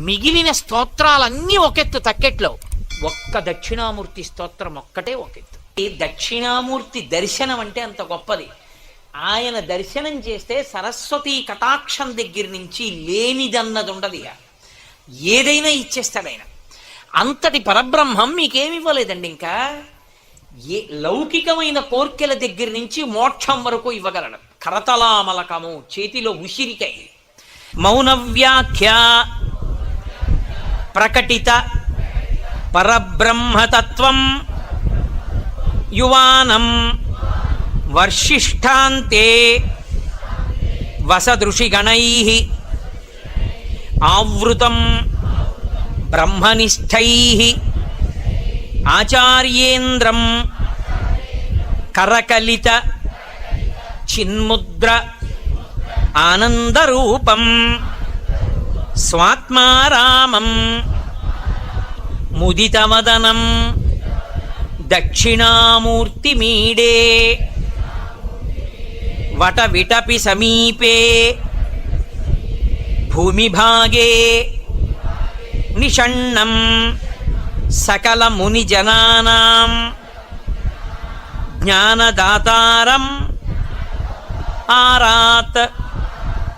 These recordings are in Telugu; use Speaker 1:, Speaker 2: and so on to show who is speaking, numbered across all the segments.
Speaker 1: మిగిలిన స్తోత్రాలన్నీ ఒకెత్తు తక్కెట్లో. ఒక్క దక్షిణామూర్తి స్తోత్రం ఒక్కటే ఒకెత్తు. ఈ దక్షిణామూర్తి దర్శనం అంటే అంత గొప్పది. ఆయన దర్శనం చేస్తే సరస్వతి కటాక్షం దగ్గర నుంచి లేనిదన్నది ఉండదు ఇక. ఏదైనా ఇచ్చేస్తాడు ఆయన. అంతటి పరబ్రహ్మం మీకేమి ఇవ్వలేదండి ఇంకా? ఏ లౌకికమైన కోర్కెల దగ్గర నుంచి మోక్షం వరకు ఇవ్వగలడు. కరతలామలకము చేతిలో ఉసిరికై మౌన వ్యాఖ్య ప్రకటిత పరబ్రహ్మతత్వం యువానం వర్షిష్టాంతే వసదృషిగణై ఆవృతం బ్రహ్మనిష్టై ఆచార్యేంద్రం కరకలిత చిన్ముద్ర ఆనందరూపం స్వాత్మారామం ముదితమదనం దక్షిణామూర్తిమీడే వటవిటపి సమీపే భూమిభాగే నిషణ్ణం సకల ముని జ్ఞానదాతారం ఆరాత్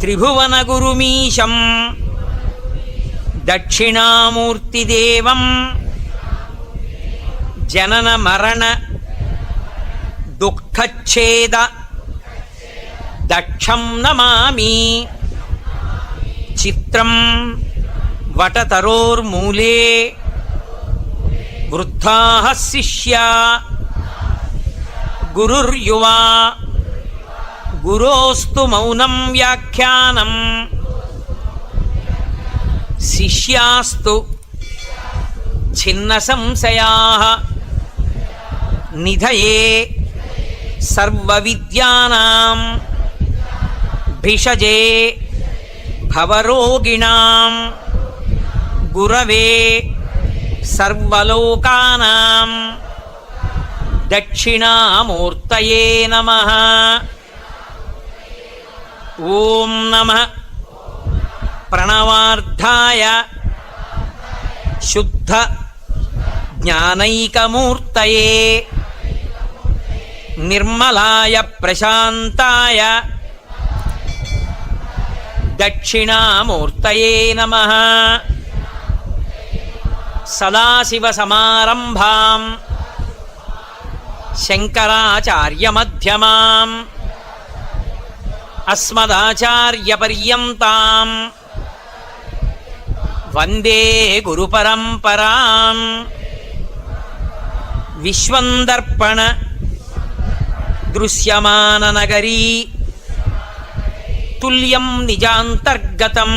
Speaker 1: త్రిభువనగురుమీశం. దక్షిణామూర్తిదేవం. జనన మరణ దుఃఖచ్ఛేద దక్షం నమామి. చిత్రం వటతరోర్మూలే. వృద్ధా శిష్యా. గురుర్యువా. గురోస్తు మౌనం వ్యాఖ్యానం. శిష్యాస్తు ఛిన్న సంశయా నిధయే సర్వవిద్యానాం భిషజే భవరోగిణాం గురవే సర్వలోకానాం దక్షిణామూర్తయే నమ ఓం నమ ప్రణవార్థాయ శుద్ధ జ్ఞానైకమూర్తయే నిర్మలాయ ప్రశాంతాయ దక్షిణామూర్తయే నమ సదాశివసమారంభాం శంకరాచార్యమ్యమాం అస్మదాచార్యపర్యంతాం వందే గురుపరంపరాం విశ్వందర్పణ దృశ్యమాననగరీ తుల్యం నిజాంతర్గతం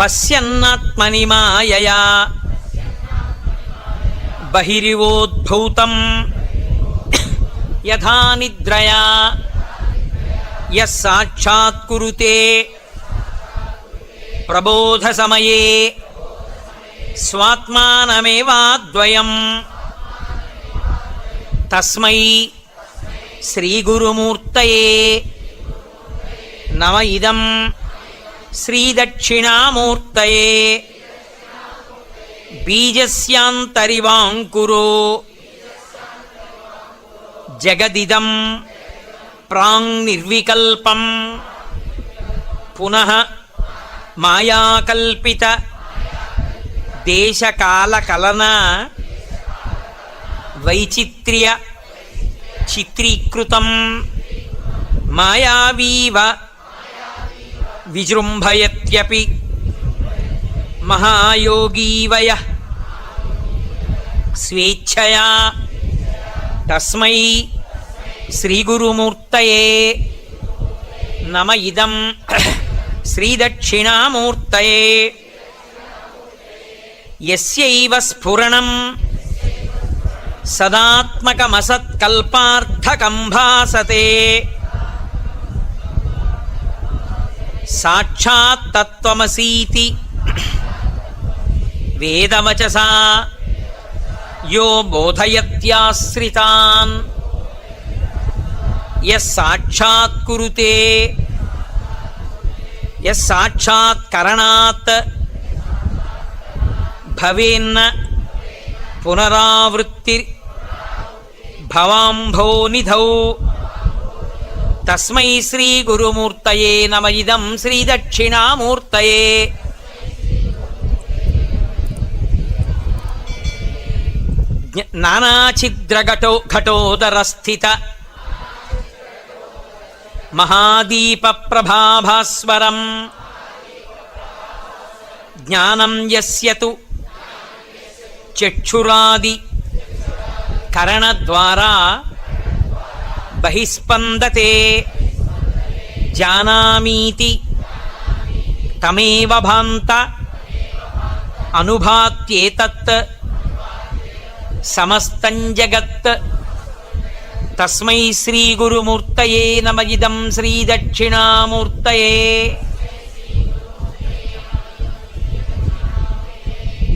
Speaker 1: పశ్యన్నాత్మని మాయయా బహిరివోద్భూతం యథా నిద్రయా యः ప్రబోధసమయే. స్వాత్మానమేవాద్వయం. తస్మై శ్రీగురుమూర్తయే. నమ ఇదం శ్రీదక్షిణామూర్తయే. బీజస్యాంతరివాంకురో. జగదిదం ప్రాంగ్ నిర్వికల్పం పునః మాయాకల్పిత దేశకాల కలన వైచిత్ర్య చిత్రీకృతం మాయావీవ విజృంభయత్యపి మహాయోగీవయ స్వేచ్ఛయా తస్మై శ్రీగురుమూర్తయే నమ ఇదం శ్రీదక్షిణామూర్తయే. ఎస్యైవ స్ఫురణం. సదాత్మకమసత్కల్పార్థకం భాసతే సాక్షాత్తత్వమసీతి వేదవచసా యో బోధయత్యాశ్రితాన్. యః సాక్షాత్కురుతే యస్ భవేన్న పునరావృత్తి భవాంభో నిధౌ తస్మై శ్రీ గురుమూర్తయే నమ ఇదం శ్రీ దక్షిణామూర్తయే జ్ఞ- నానాఛిద్రఘటో ఘటోదరస్థిత మహాదీప ప్రభాభాస్వరం జ్ఞానం యస్యతు. చక్షురాది. కరణద్వారా. బహిస్పందతే. జానామీతి. తమేవ భాంత. అనుభాత్యేతత్. సమస్తం జగత్. తస్మై శ్రీ గురుమూర్తయే నమ ఇదం శ్రీ దక్షిణామూర్తయే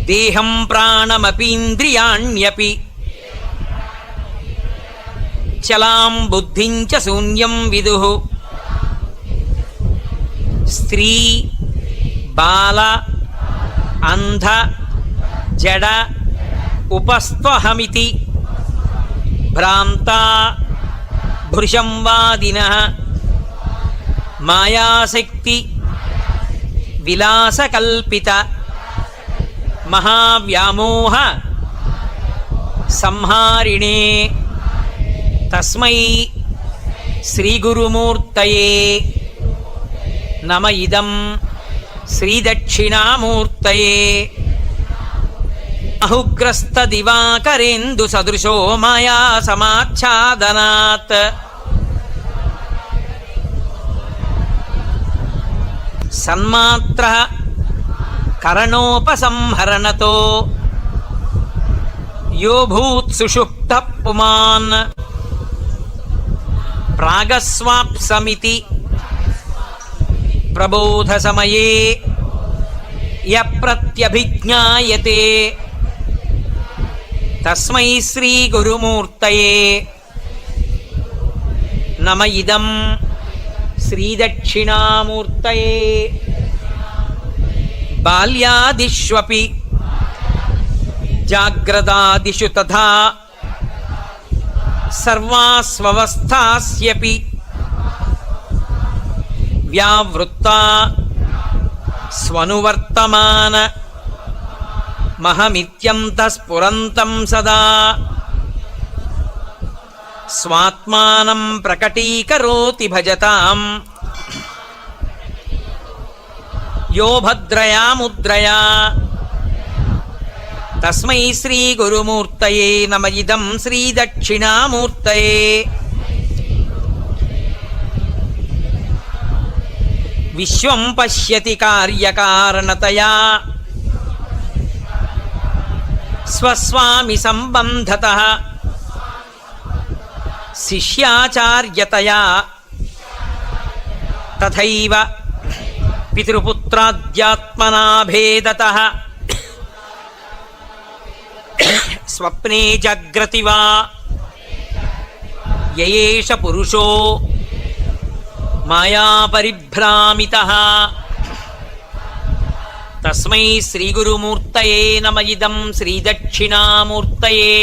Speaker 1: దేహం ప్రాణమపీంద్రియాణ్యపి. చలాం బుద్ధిం చ శూన్యం విదు. స్త్రీ బాల అంధ జడ ఉపస్త్వహమితి. భ్రాంతా భృశంవాదిన మాయాశక్తి విలాసకల్పిత మహావ్యామోహ సంహారిణే తస్మై శ్రీగురుమూర్తయే నమ ఇదం శ్రీదక్షిణామూర్తయే అహుగ్రస్త దివాకరేందు సదృశో మాయా సమాచ్ఛాదనాత్ సన్మాత్ర కరణోపసంహరణతో. యో భూత్ సుషుప్త పుమాన్. ప్రాగస్వాప్సమితి. ప్రబోధ సమయే. య ప్రత్యభిజ్ఞాయతే తస్మై శ్రీ గురుమూర్తయే. నమ ఇదం శ్రీదక్షిణామూర్తయే. బాల్యాదిష్వపి. జాగ్రదాదిషు తథా. సర్వాస్వస్థాస్యపి వ్యావృత్త. స్వనువర్తమాన. మహమిత్యంతఃస్ఫురంతం సదా. స్వాత్మానం ప్రకటీకరోతి భజతాం. యో భద్రయా ముద్రయా. తస్మై శ్రీ గురుమూర్తయే నమ ఇదం శ్రీ దక్షిణామూర్తయే. విశ్వం పశ్యతి కార్యకారణతయా. స్వస్వామి సంబంధత శిష్యాచార్యతయా తథైవ పితృపుత్రాద్యాత్మనాభేదత స్వప్నే జాగ్రతి వా యయేష పురుషో మాయాపరిభ్రామిత తస్మై శ్రీగురుమూర్తయే నమ ఇదం శ్రీదక్షిణామూర్తయే.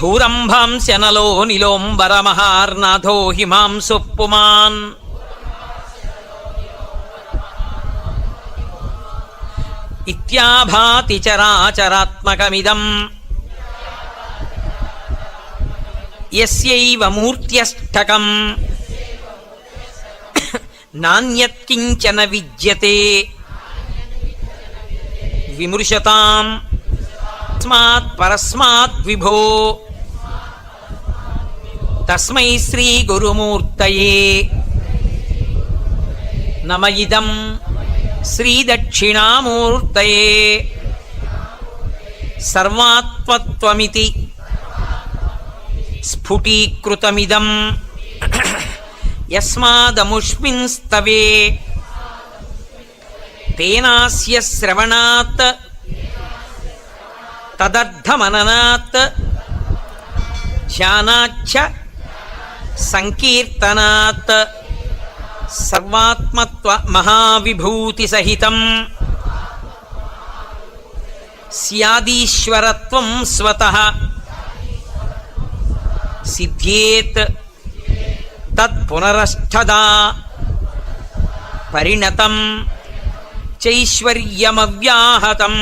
Speaker 1: భూరంభాంశనలో నిలోంబరమహార్నాథో హిమాంసు పుమాన్ ఇత్యాభాతి చరాచరాత్మకమిదం ఎస్యైవ మూర్త్యష్టకం. నాణ్యత్కించన విద్యతే. విమృశతాం. తస్మాత్ పరస్మాత్ విభో. తస్మై శ్రీ గురుమూర్తయే. నమ ఇదం శ్రీ దక్షిణామూర్తయే సర్వాత్మత్వమితి. స్ఫుటీకృతమిదం. యస్మాదముష్మింస్తవే తేనాస్య శ్రవణాత్. తదర్థమననాత్. ధ్యానాచ్చ సంకీర్తనాత్. సర్వాత్మత్వ మహావిభూతి సహితం స్యాదీశ్వరత్వం స్వత. సిద్ధ్యేత్. తత్పునరష్టదా పరిణతం చైశ్వర్యమవ్యాహతం.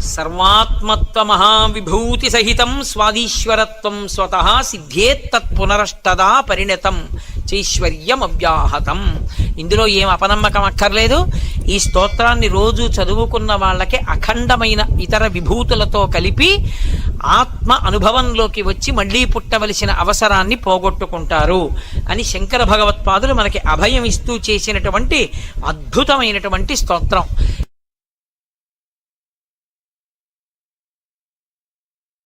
Speaker 1: సర్వాత్మత్వ మహావిభూతి సహితం స్వాదీశ్వరత్వం స్వత సిద్ధ్యేత్తత్పునరష్టదా పరిణతం చైశ్వర్యమవ్యాహతం. ఇందులో ఏం అపనమ్మకం అక్కర్లేదు. ఈ స్తోత్రాన్ని రోజు చదువుకున్న వాళ్ళకి అఖండమైన ఇతర విభూతులతో కలిపి ఆత్మ అనుభవంలోకి వచ్చి మళ్ళీ పుట్టవలసిన అవసరాన్ని పోగొట్టుకుంటారు అని శంకర భగవత్పాదులు మనకి అభయం ఇస్తూ చేసినటువంటి అద్భుతమైనటువంటి స్తోత్రం.